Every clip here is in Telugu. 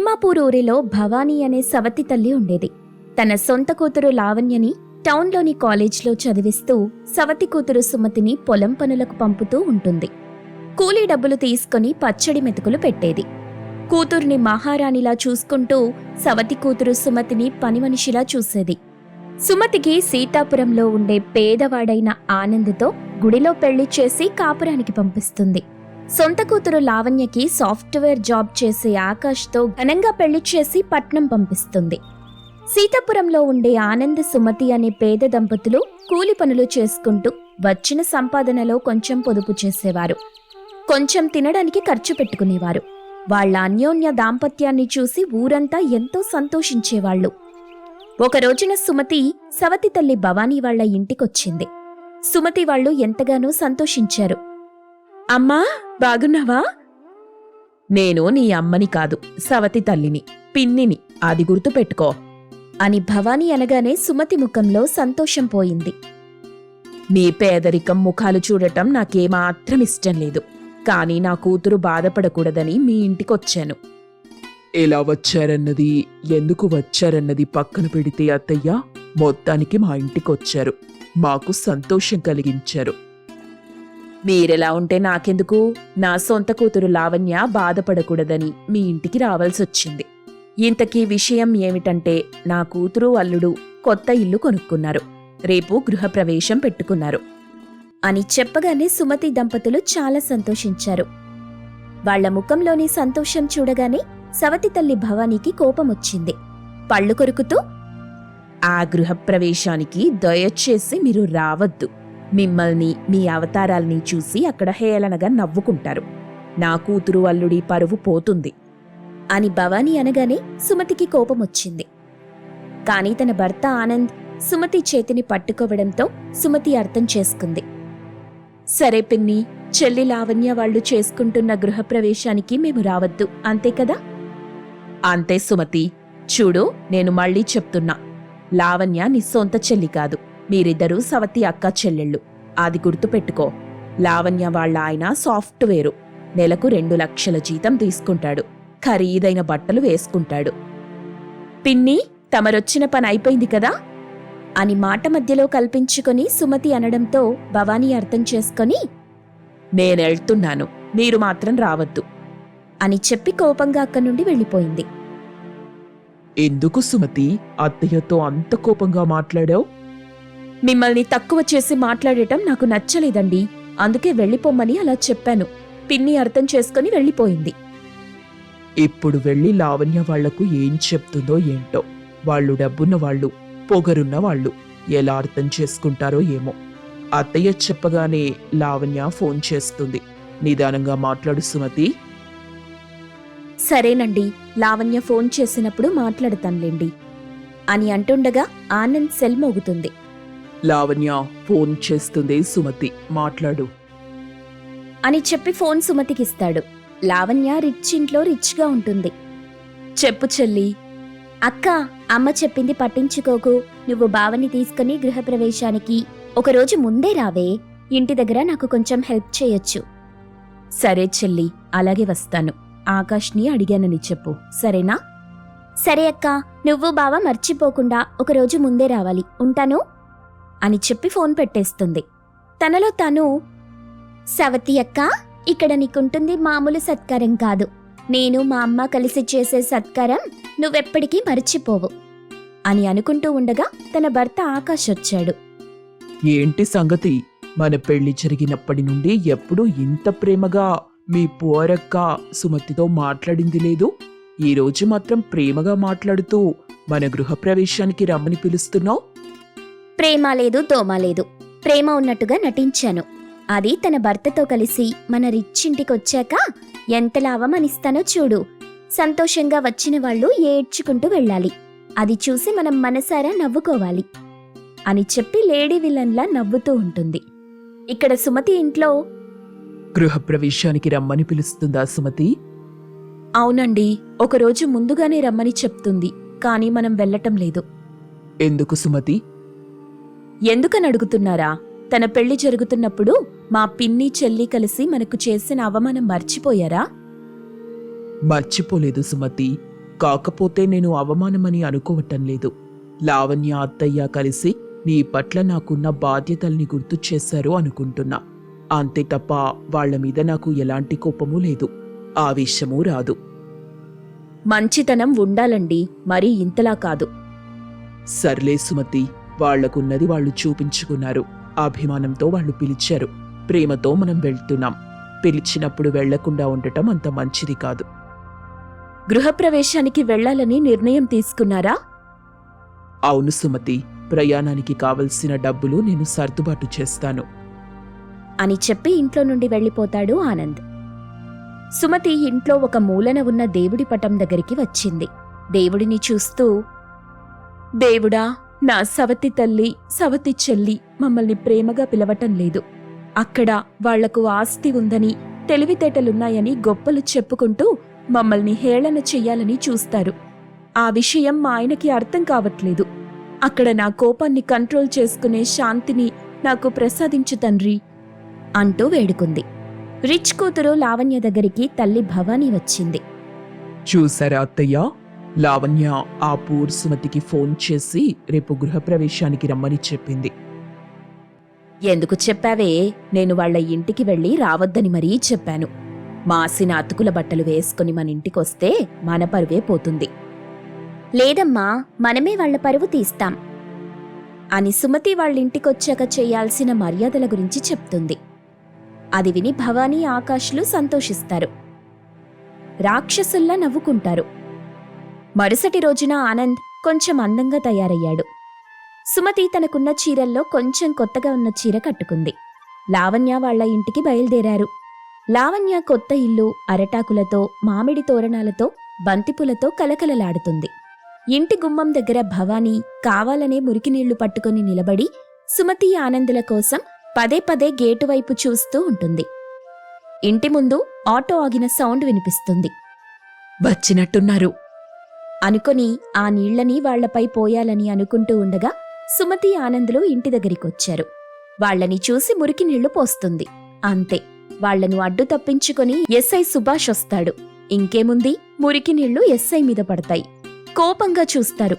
తిమ్మాపూర్ ఊరిలో భవానీ అనే సవతి తల్లి ఉండేది. తన సొంత కూతురు లావణ్యని టౌన్లోని కాలేజ్లో చదివిస్తూ సవతి కూతురు సుమతిని పొలం పనులకు పంపుతూ ఉంటుంది. కూలీ డబ్బులు తీసుకొని పచ్చడి మెతుకులు పెట్టేది. కూతుర్ని మహారాణిలా చూసుకుంటూ సవతి కూతురు సుమతిని పనిమనిషిలా చూసేది. సుమతికి సీతాపురంలో ఉండే పేదవాడైన ఆనంద్తో గుడిలో పెళ్ళి చేసి కాపురానికి పంపిస్తుంది. సొంత కూతురు లావణ్యకి సాఫ్ట్వేర్ జాబ్ చేసే ఆకాష్తో ఘనంగా పెళ్ళి చేసి పట్నం పంపిస్తుంది. సీతాపురంలో ఉండే ఆనంద్ సుమతి అనే పేద దంపతులు కూలి పనులు చేసుకుంటూ వచ్చిన సంపాదనలో కొంచెం పొదుపు చేసేవారు. కొంచెం తినడానికి ఖర్చు పెట్టుకునేవారు. వాళ్ళ అన్యోన్య దాంపత్యాన్ని చూసి ఊరంతా ఎంతో సంతోషించేవాళ్ళు ఒక రోజున సుమతి సవతి తల్లి భవానీ వాళ్ళ ఇంటికొచ్చింది. సుమతి వాళ్ళు ఎంతగానో సంతోషించారు. అమ్మా బాగున్నావా? నేను నీ అమ్మని కాదు సవతి తల్లిని పిన్నిని అది గుర్తుపెట్టుకో అని భవానీ అనగానే సుమతి ముఖంలో సంతోషం పోయింది. నీ పేదరికం ముఖాలు చూడటం నాకేమాత్రం ఇష్టం లేదు కానీ నా కూతురు బాధపడకూడదని మీ ఇంటికొచ్చాను. ఎలా వచ్చారన్నది ఎందుకు వచ్చారన్నది పక్కన పెడితే అత్తయ్య మొత్తానికి మా ఇంటికొచ్చారు మాకు సంతోషం కలిగించారు. మీరెలా ఉంటే నాకెందుకు? నా సొంత కూతురు లావణ్య బాధపడకూడదని మీ ఇంటికి రావాల్సొచ్చింది. ఇంతకీ విషయం ఏమిటంటే నా కూతురు అల్లుడు కొత్త ఇల్లు కొనుక్కున్నారు. రేపు గృహప్రవేశం పెట్టుకున్నారు. అని చెప్పగానే సుమతి దంపతులు చాలా సంతోషించారు. వాళ్ళ ముఖంలోని సంతోషం చూడగానే సవతి తల్లి భవానీకి కోపమొచ్చింది. పళ్ళు కొరుకుతూ ఆ గృహప్రవేశానికి దయచేసి మీరు రావద్దు. మిమ్మల్ని మీ అవతారాల్ని చూసి అక్కడ హేళనగా నవ్వుకుంటారు. నా కూతురు అల్లుడి పరువు పోతుంది. అని భవానీ అనగానే సుమతికి కోపమొచ్చింది. కానీ తన భర్త ఆనంద్ సుమతి చేతిని పట్టుకోవడంతో సుమతి అర్థం చేసుకుంది. సరే పిన్ని చెల్లి లావణ్య వాళ్ళు చేసుకుంటున్న గృహప్రవేశానికి మేము రావద్దు అంతే కదా? అంతే సుమతి. చూడు నేను మళ్ళీ చెప్తున్నా. లావణ్య నీ సొంత చెల్లి కాదు. మీరిద్దరూ సవతి అక్క చెల్లెళ్ళు. అది గుర్తుపెట్టుకో లావణ్య వాళ్ళ ఆయన సాఫ్ట్వేరు. నెలకు రెండు లక్షల జీతం తీసుకుంటాడు. ఖరీదైన బట్టలు వేసుకుంటాడు. పిన్ని తమరొచ్చిన పని అయిపోయింది కదా? అని మాట మధ్యలో కల్పించుకొని సుమతి అనడంతో భవానీ అర్థం చేసుకొని నేనెళ్తున్నాను మీరు మాత్రం రావద్దు అని చెప్పి కోపంగా అక్కడి నుండి వెళ్ళిపోయింది. ఎందుకు సుమతి? అత్తయ్యతో అంత కోపంగా మాట్లాడావు? మిమ్మల్ని తక్కువ చేసి మాట్లాడటం నాకు నచ్చలేదండి. అందుకే వెళ్ళిపోమ్మని అలా చెప్పాను. పిన్ని అర్థం చేసుకుని వెళ్ళిపోయింది. ఇప్పుడు వెళ్ళి లావణ్య వాళ్ళకు ఏం చెప్తుందో ఏంటో వాళ్ళు డబ్బున్న వాళ్ళు పొగరున్న వాళ్ళు ఎలా అర్థం చేసుకుంటారో ఏమో. అత్తయ్య చెప్పగానే లావణ్య ఫోన్ చేస్తుంది. నిదానంగా మాట్లాడు సుమతి. సరేనండి లావణ్య ఫోన్ చేసినప్పుడు మాట్లాడతానులేండి. అని అంటుండగా ఆనంద్ సెల్ మోగుతుంది. లావణ్య ఫోన్ చేస్తుంది సుమతి. మాట్లాడు. అని చెప్పి ఫోన్ సుమతికిస్తాడు లావణ్య రిచ్ ఇంట్లో రిచ్గా ఉంటుంది. చెప్పు చెల్లి. అక్క అమ్మ చెప్పింది పట్టించుకోకు. నువ్వు బావని తీసుకుని గృహప్రవేశానికి ఒకరోజు ముందే రావే. ఇంటి దగ్గర నాకు కొంచెం హెల్ప్ చేయొచ్చు. సరే చెల్లి అలాగే వస్తాను. ఆకాష్ని అడిగానని చెప్పు. సరేనా? సరే అక్క నువ్వు బావ మర్చిపోకుండా ఒకరోజు ముందే రావాలి. ఉంటాను? అని చెప్పి ఫోన్ పెట్టేస్తుంది. తనలో తను సవతి అక్క ఇక్కడ నీకుంటుంది మామూలు సత్కారం కాదు. నేను మా అమ్మ కలిసి చేసే సత్కారం నువ్వెప్పటికీ మర్చిపోవు అని అనుకుంటూ ఉండగా తన భర్త ఆకాష్ వచ్చాడు. ఏంటి సంగతి? మన పెళ్ళి జరిగినప్పటి నుండి ఎప్పుడూ ఇంత ప్రేమగా మీ పోరక్క సుమతితో మాట్లాడింది లేదు. ఈ రోజు మాత్రం ప్రేమగా మాట్లాడుతూ మన గృహప్రవేశానికి రమ్మని పిలుస్తున్నావు. ప్రేమ లేదు దోమ లేదు. ప్రేమ ఉన్నట్టుగా నటించాను. అది తన భర్తతో కలిసి మన రిచ్ ఇంటికొచ్చాక ఎంత లాభమనిస్తానో చూడు. సంతోషంగా వచ్చిన వాళ్ళు ఏడ్చుకుంటూ వెళ్ళాలి. అది చూసి మనం మనసారా నవ్వుకోవాలి. అని చెప్పి లేడీ విలన్లా నవ్వుతూ ఉంటుంది. ఇక్కడ సుమతి ఇంట్లో గృహప్రవేశానికి రమ్మని పిలుస్తుందా సుమతి? అవునండి. ఒకరోజు ముందుగానే రమ్మని చెప్తుంది. కానీ మనం వెళ్ళటం లేదు. ఎందుకు సుమతి? ఎందుకని అడుగుతున్నారా? తన పెళ్ళి జరుగుతున్నప్పుడు మా పిన్ని చెల్లి కలిసి మనకు చేసిన అవమానం మర్చిపోయారా? మర్చిపోలేదు సుమతి. కాకపోతే నేను అవమానమని అనుకోవటం లేదు. లావణ్య అత్తయ్య కలిసి నీ పట్ల నాకున్న బాధ్యతల్ని గుర్తు చేశారు అనుకుంటున్నా. అంతే తప్ప వాళ్ళ మీద నాకు ఎలాంటి కోపము లేదు. ఆవేశమూ రాదు. మంచితనం ఉండాలండి. మరీ ఇంతలా కాదు. సర్లే సుమతి. వాళ్ళకున్నది వాళ్ళు చూపించుకున్నారు. అభిమానంతో వాళ్ళు పిలిచారు. ప్రేమతో మనం వెళ్తున్నాం. పిలిచినప్పుడు వెళ్ళకుండా ఉండటం అంత మంచిది కాదు. గృహప్రవేశానికి వెళ్ళాలని నిర్ణయం తీసుకున్నారా? అవును సుమతి. ప్రయాణానికి కావలసిన డబ్బులు నేను సర్దుబాటు చేస్తాను. అని చెప్పి ఇంట్లో నుండి వెళ్ళిపోతాడు ఆనంద్. సుమతి ఇంట్లో ఒక మూలన ఉన్న దేవుడి పటం దగ్గరికి వచ్చింది. దేవుడిని చూస్తూ దేవుడా నా సవతి తల్లి సవతి చెల్లి మమ్మల్ని ప్రేమగా పిలవటం లేదు. అక్కడ వాళ్ళకు ఆస్తి ఉందని తెలివితేటలున్నాయని గొప్పలు చెప్పుకుంటూ మమ్మల్ని హేళన చెయ్యాలని చూస్తారు. ఆ విషయం మా ఆయనకి అర్థం కావట్లేదు. అక్కడ నా కోపాన్ని కంట్రోల్ చేసుకునే శాంతిని నాకు ప్రసాదించు తండ్రి అంటూ వేడుకుంది. రిచ్ కూతురు లావణ్య దగ్గరికి తల్లి భవానీ వచ్చింది. చూసారా అత్తయ్య? లావణ్య ఆ పూర్ సుమతికి ఫోన్ చేసి రేపు గృహప్రవేశానికి రమ్మని చెప్పింది. ఎందుకు చెప్పావే? నేను వాళ్ళ ఇంటికి వెళ్ళి రావద్దని మరీ చెప్పాను. మాసిన అతుకుల బట్టలు వేసుకుని మన ఇంటికొస్తే మన పరువే పోతుంది. లేదమ్మా మనమే వాళ్ళ పరువు తీస్తాం అని సుమతి వాళ్ళ ఇంటికొచ్చాక చేయాల్సిన మర్యాదల గురించి చెప్తుంది. అది విని భవానీ ఆకాష్లు సంతోషిస్తారు. రాక్షసుల్లా నవ్వుకుంటారు. మరుసటి రోజున ఆనంద్ కొంచెం అందంగా తయారయ్యాడు. సుమతి తనకున్న చీరల్లో కొంచెం కొత్తగా ఉన్న చీర కట్టుకుంది. లావణ్య వాళ్ళ ఇంటికి బయలుదేరారు. లావణ్య కొత్త ఇల్లు అరటాకులతో మామిడి తోరణాలతో బంతిపూలతో కలకలలాడుతుంది. ఇంటి గుమ్మం దగ్గర భవానీ కావాలనే మురికినీళ్ళు పట్టుకొని నిలబడి సుమతి ఆనందుల కోసం పదే పదే గేటు వైపు చూస్తూ ఉంటుంది. ఇంటి ముందు ఆటో ఆగిన సౌండ్ వినిపిస్తుంది. వచ్చినట్టున్నారు. అనుకొని ఆ నీళ్ళని వాళ్ళపై పోయాలని అనుకుంటూ ఉండగా సుమతి ఆనందులు ఇంటి దగ్గరికొచ్చారు. వాళ్ళని చూసి మురికి నీళ్ళు పోస్తుంది. అంతే వాళ్ళను అడ్డు తప్పించుకొని ఎస్ఐ సుభాష్ వస్తాడు. ఇంకేముంది? మురికి నీళ్ళు ఎస్ఐ మీద పడతాయి. కోపంగా చూస్తారు.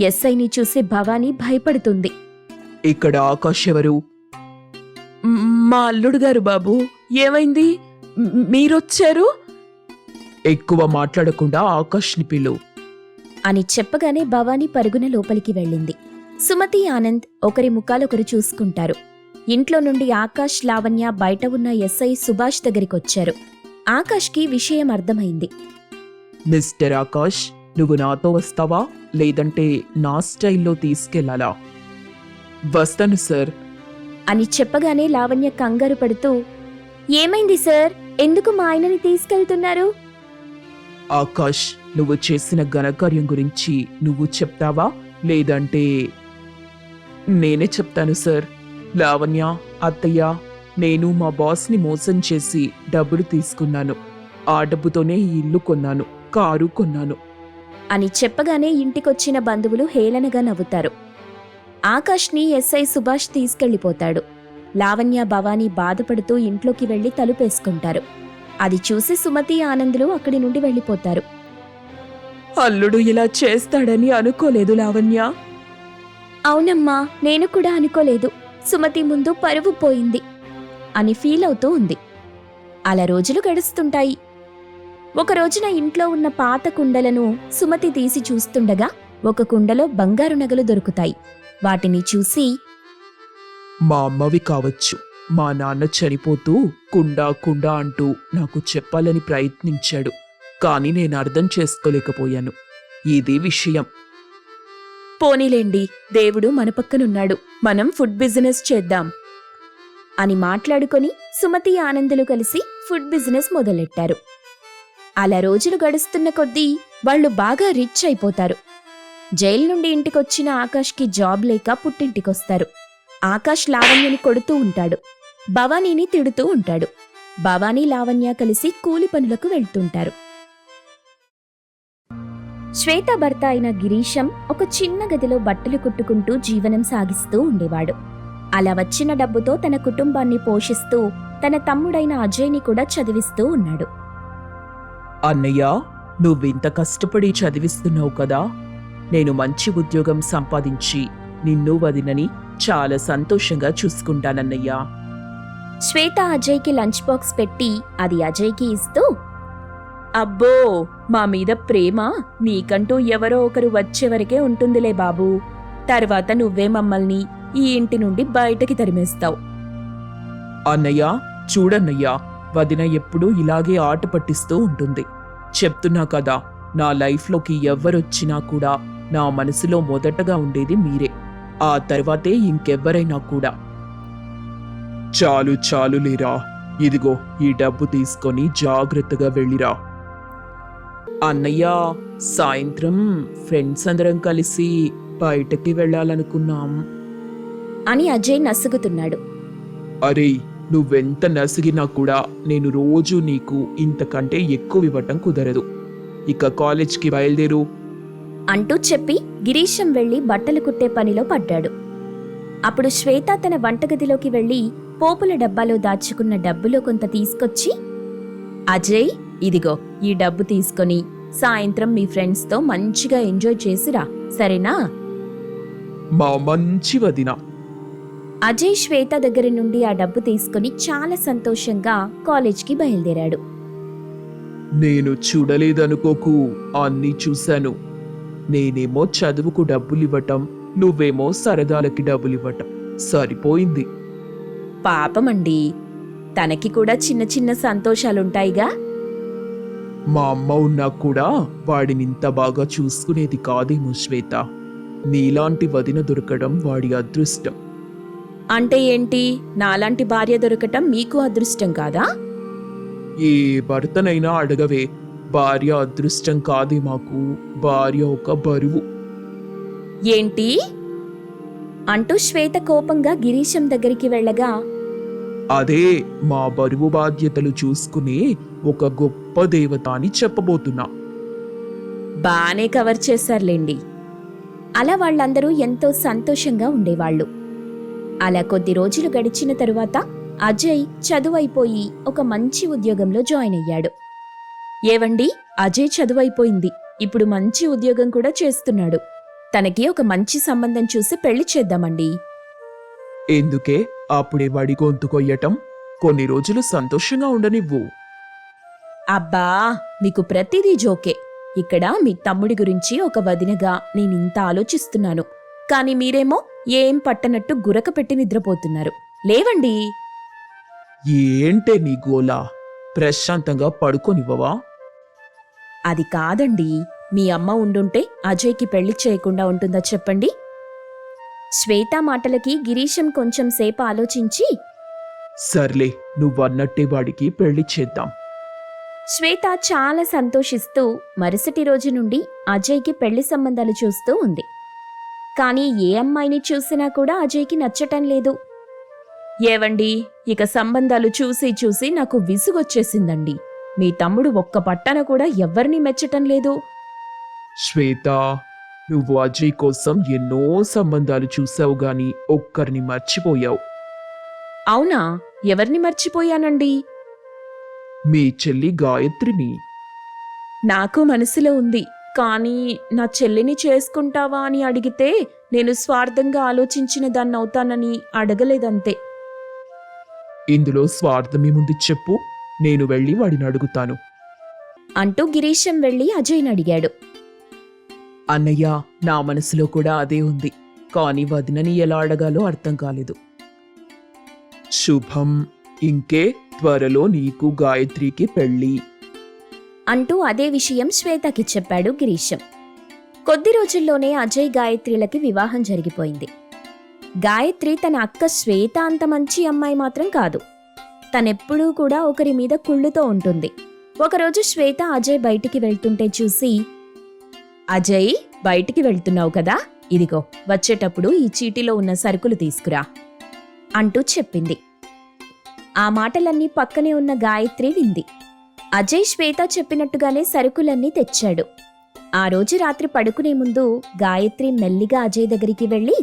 ఎస్ఐని చూసి భవానీ భయపడుతుంది. ఇక్కడ ఆకాష్ ఎవరు? మా అల్లుడు గారు బాబు. ఏమైంది? మీరొచ్చారు? ఎక్కువ మాట్లాడకుండా ఆకాష్ని పిలు. అని చెప్పగానే భవానీ పరుగున లోపలికి వెళ్ళింది. సుమతి ఆనంద్ ఒకరి ముఖాలొకరు చూసుకుంటారు. ఇంట్లో నుండి ఆకాష్ లావణ్య బయట ఉన్న ఎస్ఐ సుభాష్ దగ్గరికొచ్చారు. ఆకాష్కి విషయం అర్థమైంది. మిస్టర్ ఆకాష్ నువ్వు నాతో వస్తావా? లేదంటే నా స్టైల్లో తీసుకెళ్ళాలా వస్తాను సార్. అని చెప్పగానే లావణ్య కంగారు పడుతూ ఏమైంది సార్? ఎందుకు మా ఆయనని తీసుకెళ్తున్నారు? ఆకాష్ నువ్వు చేసిన ఘనకార్యం గురించి నువ్వు చెప్తావా? లేదంటే నేనే చెప్తాను సార్. లావణ్య అత్తయ్య నేను మా బాస్ని మోసం చేసి డబ్బులు తీసుకున్నాను. ఆ డబ్బుతోనే ఈ ఇల్లు కొన్నాను కారు కొన్నాను. అని చెప్పగానే ఇంటికొచ్చిన బంధువులు హేళనగా నవ్వుతారు. ఆకాష్ని ఎస్ఐ సుభాష్ తీసుకెళ్ళిపోతాడు లావణ్య భవానీ బాధపడుతూ ఇంట్లోకి వెళ్ళి తలుపేసుకుంటారు. అది చూసి సుమతి ఆనందులు అక్కడి నుండి వెళ్ళిపోతారు. అల్లుడు ఇలా చేస్తాడని అనుకోలేదు లావణ్య? అవునమ్మా నేను కూడా అనుకోలేదు. సుమతి ముందు పరువు పోయింది అని ఫీల్ అవుతూ ఉంది. అలా రోజులు గడుస్తుంటాయి. ఒక రోజున ఇంట్లో ఉన్న పాత కుండలను సుమతి తీసి చూస్తుండగా ఒక కుండలో బంగారు నగలు దొరుకుతాయి. వాటిని చూసి మా అమ్మవి కావచ్చు. మా నాన్న చనిపోతూ కుండా కుండా అంటూ నాకు చెప్పాలని ప్రయత్నించాడు కానీ నేను అర్థం చేసుకోలేకపోయాను. ఇది విషయం. పోనీలేండి దేవుడు మన పక్కనున్నాడు. మనం ఫుడ్ బిజినెస్ చేద్దాం. అని మాట్లాడుకొని సుమతి ఆనందులు కలిసి ఫుడ్ బిజినెస్ మొదలెట్టారు. అలా రోజులు గడుస్తున్న కొద్దీ వాళ్ళు బాగా రిచ్ అయిపోతారు. జైలు నుండి ఇంటికొచ్చిన ఆకాష్కి జాబ్ లేక పుట్టింటికొస్తారు. ఆకాష్ లావణ్యని కొడుతూ ఉంటాడు. భవానీని తిడుతూ ఉంటాడు. భవానీ లావణ్య కలిసి కూలి పనులకు వెళ్తుంటారు. శ్వేత భర్త అయిన గిరీశం ఒక చిన్న గదిలో బట్టలు కుట్టుకుంటూ జీవనం సాగిస్తూ ఉండేవాడు. అలా వచ్చిన డబ్బుతో తన కుటుంబాన్ని పోషిస్తూ తన తమ్ముడైన అజయ్ని కూడా చదివిస్తూ ఉన్నాడు. అన్నయ్య నువ్వింత కష్టపడి చదివిస్తున్నావు కదా. నేను మంచి ఉద్యోగం సంపాదించి నిన్ను వదినని చాలా సంతోషంగా చూసుకుంటానన్నయ్యా. శ్వేత అజయ్కి లంచ్ బాక్స్ పెట్టి అది అజయ్కి ఇస్తూ అబ్బో మా మీద ప్రేమ? నీకంటూ ఎవరో ఒకరు వచ్చేవరకే ఉంటుందిలే బాబూ. తర్వాత నువ్వే మమ్మల్ని ఈ ఇంటి నుండి బయటకి తరిమేస్తావు. అన్నయ్య చూడన్నయ్యా వదిన ఎప్పుడూ ఇలాగే ఆట పట్టిస్తూ ఉంటుంది. చెప్తున్నా కదా నా లైఫ్లోకి ఎవ్వరొచ్చినా కూడా నా మనసులో మొదటగా ఉండేది మీరే. ఆ తర్వాతే ఇంకెవ్వరైనా కూడా. చాలు చాలు లేరా ఇదిగో ఈ డబ్బు తీసుకొని జాగ్రత్తగా వెళ్ళిరా. అన్నయ్య సాయంత్రం ఫ్రెండ్స్ అందరం కలిసి బయటకి వెళ్ళాలనుకున్నాం. అని అజయ్ నసుగుతున్నాడు. అరే నువ్వెంత నసిగినా కూడా నేను రోజు నీకు ఇంతకంటే ఎక్కువ ఇవ్వటం కుదరదు. ఇక కాలేజ్కి బయలుదేరు. అంటూ చెప్పి గిరీశం వెళ్ళి బట్టలు కుట్టే పనిలో పడ్డాడు. అప్పుడు శ్వేత తన వంటగదిలోకి వెళ్ళి పోపుల డబ్బాలో దాచుకున్న డబ్బులో కొంత తీసుకొచ్చి అజయ్ ఇదిగో ఈ డబ్బు తీసుకొని సాయంత్రం మీ ఫ్రెండ్స్తో మంచిగా ఎంజాయ్ చేసిరా సరేనా? మా మంచి వదిన. అజయ్ శ్వేత దగ్గర నుండి ఆ డబ్బు తీసుకుని చాలా సంతోషంగా కాలేజ్కి బయలుదేరాడు. నేను చూడలేదనుకోకు అన్నీ చూశాను. నేనేమో చదువుకు డబ్బులివ్వటం నువ్వేమో సరదాలకి డబ్బులివ్వటం. సరిపోయింది. పాపమండి తనకి కూడా చిన్న చిన్న సంతోషాలుంటాయిగా? మా అమ్మ ఉన్నా కూడా వాడిని ఇంత బాగా చూసుకునేది కాదేమో శ్వేత. నీలాంటి వదిన దొరకడం వాడి అదృష్టం. అంటే ఏంటి? నాలాంటి భార్య దొరకటం మీకు అదృష్టం కాదా? ఏ భర్తనైనా అడగవే. భార్య అదృష్టం కాదే మాకు. భార్య ఒక బరువు. ఏంటి? అంటూ శ్వేత కోపంగా గిరీశం దగ్గరికి వెళ్ళగా అదే మా బరువు బాధ్యతలు చూసుకునే ఒక గొప్ప దేవత అని చెప్పబోతున్నా. బానే కవర్ చేశారులేండి. అలా వాళ్ళందరూ ఎంతో సంతోషంగా ఉండేవాళ్ళు. అలా కొద్ది రోజులు గడిచిన తరువాత అజయ్ చదువైపోయి ఒక మంచి ఉద్యోగంలో జాయిన్ అయ్యాడు. ఏవండి? అజయ్ చదువైపోయింది. ఇప్పుడు మంచి ఉద్యోగం కూడా చేస్తున్నాడు. తనకి ఒక మంచి సంబంధం చూసి పెళ్ళి చేద్దామండి. ఎందుకే? అప్పుడే వాడి గొంతు కొయ్యటం. కొన్ని రోజులు సంతోషంగా ఉండనివ్వు. అబ్బా మీకు ప్రతిదీ జోకే. ఇక్కడ మీ తమ్ముడి గురించి ఒక వదినగా నేనింత ఆలోచిస్తున్నాను. కాని మీరేమో ఏం పట్టనట్టు గురక పెట్టి నిద్రపోతున్నారు. లేవండి. ఏంటే నీ గోలా? ప్రశాంతంగా పడుకోనివ్వవా? అది కాదండి. మీ అమ్మ ఉండుంటే అజయ్కి పెళ్ళి చేయకుండా ఉంటుందా చెప్పండి? శ్వేత మాటలకి గిరీశం కొంచెం సేపు ఆలోచించి సర్లే నువ్వన్నట్టే వాడికి పెళ్ళి చేద్దాం. శ్వేత చాలా సంతోషిస్తూ మరుసటి రోజు నుండి అజయ్కి పెళ్ళి సంబంధాలు చూస్తూ ఉంది. కానీ ఏ అమ్మాయిని చూసినా కూడా అజయ్కి నచ్చటం లేదు. ఏవండి ఇక సంబంధాలు చూసి చూసి నాకు విసుగొచ్చేసిందండి. మీ తమ్ముడు ఒక్క పట్టన కూడా ఎవ్వరినీ మెచ్చటం లేదు. శ్వేత నువ్వు అజయ్ కోసం ఎన్నో సంబంధాలు చూసావు గాని ఒక్కరిని మర్చిపోయావు. అవునా? ఎవరిని మర్చిపోయానండి? మీ చెల్లి గాయత్రిని. నాకు మనసులో ఉంది. కానీ నా చెల్లిని చేసుకుంటావా అని అడిగితే నేను స్వార్థంగా ఆలోచించిన దాన్ని అవుతానని అడగలేదంతే. ఇందులో స్వార్థమేముంది చెప్పు. నేను వెళ్ళి వాడిని అడుగుతాను. అంటూ గిరీశం వెళ్ళి అజయ్ని అడిగాడు. అన్నయ్య నా మనసులో కూడా అదే ఉంది. కానీ వదినని ఎలా అడగాలో అర్థం కాలేదు. శుభం ఇంకే త్వరలో నీకు గాయత్రికి పెళ్ళి. అంటూ అదే విషయం శ్వేతకి చెప్పాడు గిరీశం. కొద్ది రోజుల్లోనే అజయ్ గాయత్రిలకి వివాహం జరిగిపోయింది. గాయత్రి తన అక్క శ్వేత అంత మంచి అమ్మాయి మాత్రం కాదు. తనెప్పుడూ కూడా ఒకరి మీద కుళ్ళుతో ఉంటుంది. ఒకరోజు శ్వేత అజయ్ బయటికి వెళ్తుంటే చూసి అజయ్ బయటికి వెళ్తున్నావు కదా? ఇదిగో వచ్చేటప్పుడు ఈ చీటీలో ఉన్న సరుకులు తీసుకురా అంటూ చెప్పింది. ఆ మాటలన్నీ పక్కనే ఉన్న గాయత్రి వింది. అజయ్ శ్వేత చెప్పినట్టుగానే సరుకులన్నీ తెచ్చాడు. ఆ రోజు రాత్రి పడుకునే ముందు గాయత్రి మెల్లిగా అజయ్ దగ్గరికి వెళ్ళి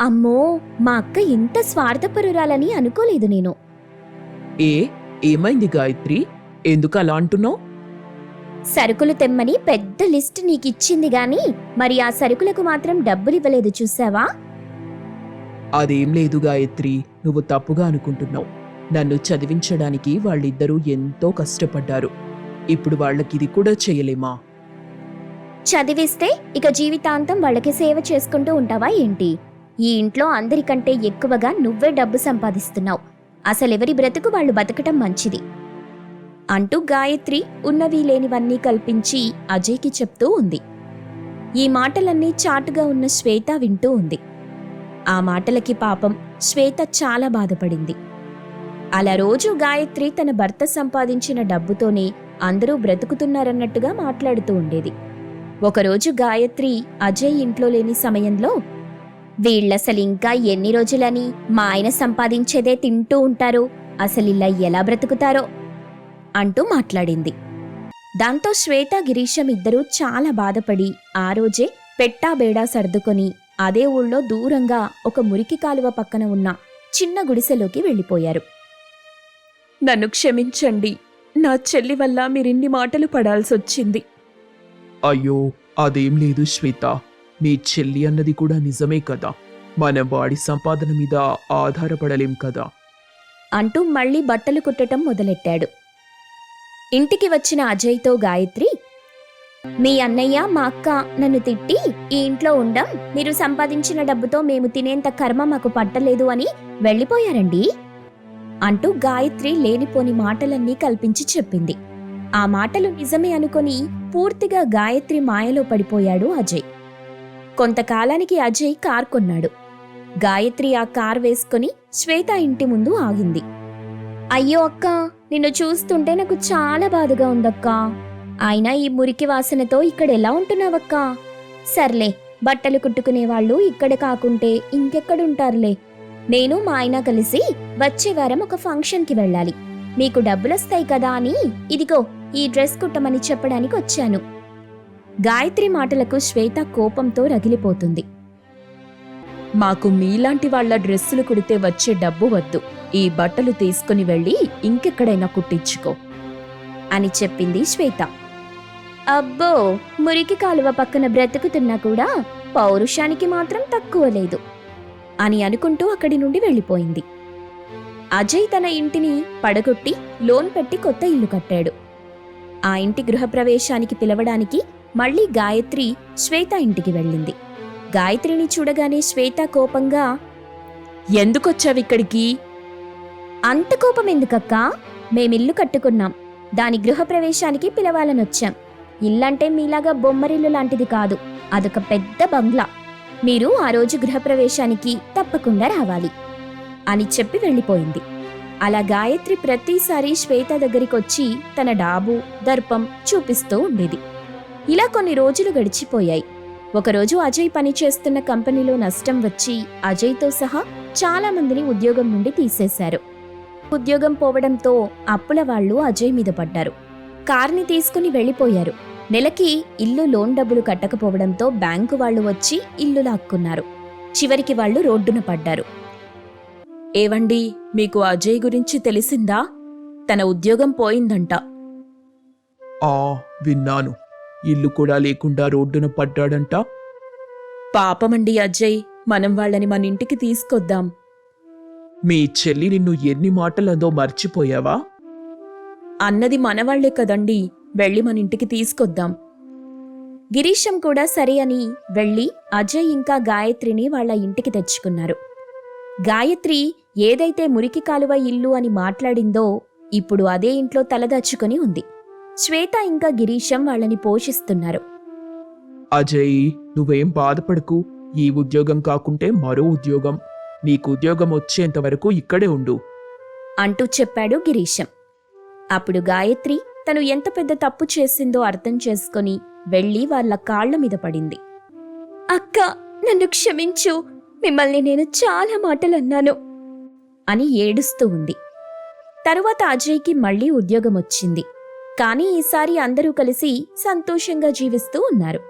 అమ్మో మా అక్క ఇంత స్వార్థపరురాలని అనుకోలేదు నేను. ఏ ఏమైంది గాయత్రి? ఎందుకు అలా అంటున్నావు? సరుకులు తెమ్మని పెద్ద లిస్ట్ నీకిచ్చింది గాని మరి ఆ సరుకులకు మాత్రం డబ్బులివ్వలేదు చూసావా? అదేం లేదు గాయత్రి నువ్వు తప్పుగా అనుకుంటున్నావు. నన్ను చదివించడానికి వాళ్ళిద్దరూ ఎంతో కష్టపడ్డారు. ఇప్పుడు వాళ్ళకిది కూడా చేయలేమా? చదివిస్తే ఇక జీవితాంతం వాళ్ళకి సేవ చేసుకుంటూ ఉంటావా ఏంటి? ఈ ఇంట్లో అందరికంటే ఎక్కువగా నువ్వే డబ్బు సంపాదిస్తున్నావు. అసలెవరి బ్రతుకు వాళ్ళు బతకటం మంచిది. అంటూ గాయత్రి ఉన్నవి లేనివన్నీ కల్పించి అజయ్కి చెప్తూ ఉంది. ఈ మాటలన్నీ చాటుగా ఉన్న శ్వేత వింటూ ఉంది. ఆ మాటలకి పాపం శ్వేత చాలా బాధపడింది. అలా రోజు గాయత్రి తన భర్త సంపాదించిన డబ్బుతోనే అందరూ బ్రతుకుతున్నారన్నట్టుగా మాట్లాడుతూ ఉండేది. ఒకరోజు గాయత్రి అజయ్ ఇంట్లో లేని సమయంలో వీళ్ళసలు ఇంకా ఎన్ని రోజులని మా ఆయన సంపాదించేదే తింటూ ఉంటారు అసలు ఇలా ఎలా బ్రతుకుతారో అంటూ మాట్లాడింది. దాంతో శ్వేత గిరీశం ఇద్దరూ చాలా బాధపడి ఆ రోజే పెట్టాబేడా సర్దుకొని అదే ఊళ్ళో దూరంగా ఒక మురికి కాలువ పక్కన ఉన్న చిన్న గుడిసెలోకి వెళ్ళిపోయారు. నన్ను క్షమించండి. నా చెల్లి వల్ల మీరిన్ని మాటలు పడాల్సొచ్చింది. అయ్యో అదేం లేదు శ్వేత. మీ చెల్లి అన్నది కూడా నిజమే కదా. మనం వాడి సంపాదన మీద ఆధారపడలేం కదా. అంటూ మళ్ళీ బట్టలు కుట్టటం మొదలెట్టాడు. ఇంటికి వచ్చిన అజయ్తో గాయత్రి మీ అన్నయ్య మా అక్క నన్ను తిట్టి ఈ ఇంట్లో ఉండం. మీరు సంపాదించిన డబ్బుతో మేము తినేంత కర్మ మాకు పట్టలేదు అని వెళ్ళిపోయారండి అంటూ గాయత్రి లేనిపోని మాటలన్నీ కల్పించి చెప్పింది. ఆ మాటలు నిజమే అనుకొని పూర్తిగా గాయత్రి మాయలో పడిపోయాడు అజయ్. కొంతకాలానికి అజయ్ కార్ కొన్నాడు. గాయత్రి ఆ కార్ వేసుకొని శ్వేత ఇంటి ముందు ఆగింది. అయ్యో అక్క నిన్ను చూస్తుంటే నాకు చాలా బాధగా ఉందక్కా. అయినా ఈ మురికి వాసనతో ఇక్కడ ఎలా ఉంటున్నావక్కా? సర్లే బట్టలు కుట్టుకునే వాళ్ళు ఇక్కడ కాకుంటే ఇంకెక్కడుంటారులే. నేను మా ఆయన కలిసి వచ్చే వారం ఒక ఫంక్షన్కి వెళ్ళాలి. మీకు డబ్బులొస్తాయి కదా అని ఇదిగో ఈ డ్రెస్ కుట్టమని చెప్పడానికి వచ్చాను. గాయత్రి మాటలకు శ్వేత కోపంతో రగిలిపోతుంది. మాకు మీలాంటి వాళ్ళ డ్రెస్సులు కుడితే వచ్చే డబ్బు వద్దు. ఈ బట్టలు తీసుకుని వెళ్ళి ఇంకెక్కడైనా కుట్టించుకో. అని చెప్పింది శ్వేత. అబ్బో మురికి కాలువ పక్కన బ్రతుకుతున్నా కూడా పౌరుషానికి మాత్రం తక్కువ లేదు అని అనుకుంటూ అక్కడి నుండి వెళ్ళిపోయింది. అజయ్ తన ఇంటిని పడగొట్టి లోన్ పెట్టి కొత్త ఇల్లు కట్టాడు. ఆ ఇంటి గృహప్రవేశానికి పిలవడానికి మళ్ళీ గాయత్రి శ్వేత ఇంటికి వెళ్ళింది. గాయత్రిని చూడగానే శ్వేత కోపంగా ఎందుకొచ్చావిక్కడికి అంత కోపం ఎందుకక్కా మేమిల్లు కట్టుకున్నాం. దాని గృహప్రవేశానికి పిలవాలనొచ్చాం. ఇల్లంటే మీలాగా బొమ్మరిల్లు లాంటిది కాదు. అదొక పెద్ద బంగ్లా. మీరు ఆ రోజు గృహప్రవేశానికి తప్పకుండా రావాలి. అని చెప్పి వెళ్ళిపోయింది. అలా గాయత్రి ప్రతిసారి శ్వేత దగ్గరికొచ్చి తన డాబు దర్పం చూపిస్తూ ఉండేది. ఇలా కొన్ని రోజులు గడిచిపోయాయి. ఒకరోజు అజయ్ పనిచేస్తున్న కంపెనీలో నష్టం వచ్చి అజయ్తో సహా చాలా మందిని ఉద్యోగం నుండి తీసేశారు. ఉద్యోగం పోవడంతో అప్పుల వాళ్ళు అజయ్ మీద పడ్డారు. కార్ని తీసుకుని వెళ్ళిపోయారు. నెలకి ఇల్లు లోన్ డబ్బులు కట్టకపోవడంతో బ్యాంకు వాళ్ళు వచ్చి ఇల్లు లాక్కున్నారు. చివరికి వాళ్ళు రోడ్డున పడ్డారు. ఏవండి మీకు అజయ్ గురించి తెలిసిందా? తన ఉద్యోగం పోయిందంట. ఆ విన్నాను. ఇల్లు కూడా లేకుండా రోడ్డున పడ్డాడంట. పాపమండి అజయ్ మనం వాళ్ళని మన ఇంటికి తీసుకొద్దాం. మీ చెల్లి నిన్ను ఎన్ని మాటలందో మర్చిపోయావా? అన్నది మనవాళ్ళే కదండి వెళ్ళి మన ఇంటికి తీసుకొద్దాం. గిరీశం కూడా సరే అని వెళ్ళి అజయ్ ఇంకా గాయత్రిని వాళ్ళ ఇంటికి తెచ్చుకున్నారు. గాయత్రి ఏదైతే మురికి కాలువ ఇల్లు అని మాట్లాడిందో ఇప్పుడు అదే ఇంట్లో తలదాచుకొని ఉంది. శ్వేత ఇంకా గిరీశం వాళ్ళని పోషిస్తున్నారు. అజయ్ నువ్వేం బాధపడకు. ఈ ఉద్యోగం కాకుంటే మరో ఉద్యోగం. నీకు ఉద్యోగం వచ్చేంత వరకు ఇక్కడే ఉండు. అంటూ చెప్పాడు గిరీశం. అప్పుడు గాయత్రి తను ఎంత పెద్ద తప్పు చేసిందో అర్థం చేసుకొని వెళ్ళి వాళ్ళ కాళ్ళ మీద పడింది. అక్క నన్ను క్షమించు. మిమ్మల్ని నేను చాలా మాటలు అన్నాను అని ఏడుస్తూ ఉంది. తరువాత అజయ్కి మళ్ళీ ఉద్యోగం వచ్చింది. కానీ ఈసారి అందరూ కలిసి సంతోషంగా జీవిస్తూ ఉన్నారు.